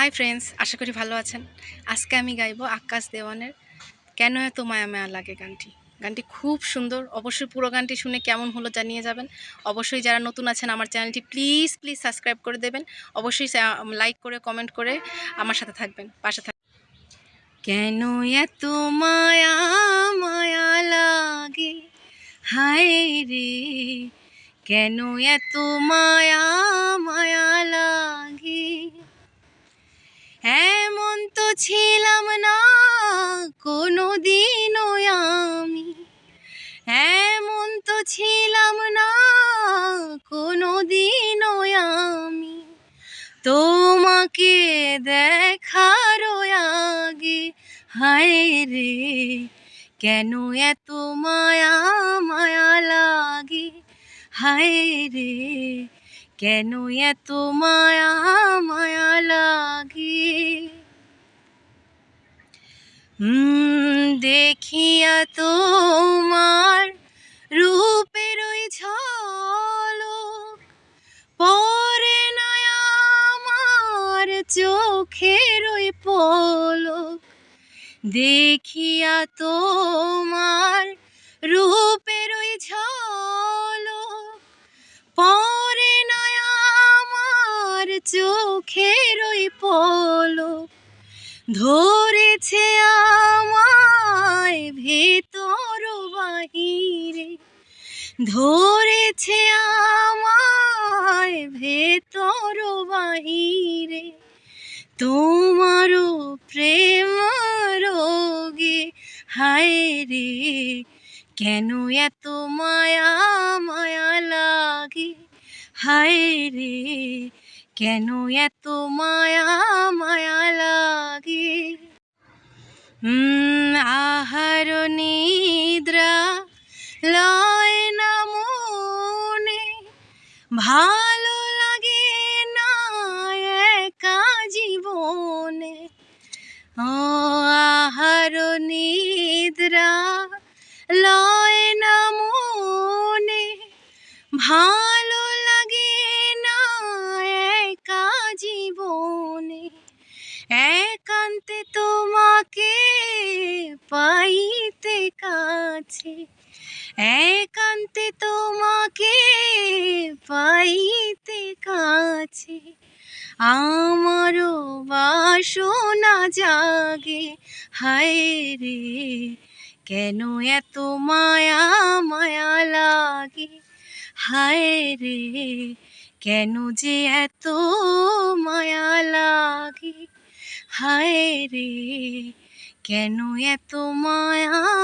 Hi friends আশা করি ভালো আছেন। আজকে আমি গাইবো আকাশ দেওয়ানের কেন এত মায়া মায়া লাগে গানটি? গানটি খুব সুন্দর, অবশ্যই পুরো গানটি শুনে কেমন হলো জানিয়ে যাবেন। অবশ্যই যারা নতুন আছেন আমার চ্যানেলটি প্লিজ প্লিজ সাবস্ক্রাইব করে দেবেন। অবশ্যই লাইক করে কমেন্ট করে আমার সাথে থাকবেন, পাশে থাকবেন কেন এত মায়া মায়া লাগে? হায় রে, কেন এত মায়া মায়া লাগে? তো ছিলাম না কোনো দিনও আমি। এমন তো ছিলাম না কোনো দিনও আমি। তোমাকে দেখার আগে, হায় রে, কেন এত মায়া মায়া লাগে? হায় রে, কেন এত মায়া মায়া দেখিয়া তোমার রূপের ওই ঝলক। পরে আমার চোখের ওই পলক। দেখিয়া তোমার রূপের ওই ঝলক। পরে আমার চোখের ওই পলক। ধরেছে আমায় ধরেছে আমায় ভেতর বাহিরে। তোমারও প্রেম রোগে, হায় রে, কেন এত মায়া মায়া লাগে? হায় রে, কেন এত মায়া মায়া লাগে? আহার নিদ্রা লয় ভালো লাগে না একা জীবনে? ও আহার নিদ্রা লয় না মনে। ভালো আমারও বাসনা জাগে। হায় রে, কেন এত মায়া মায়া লাগে? হায় রে, কেন যে এত মায়া লাগে? হায় রে, কেন এত মায়া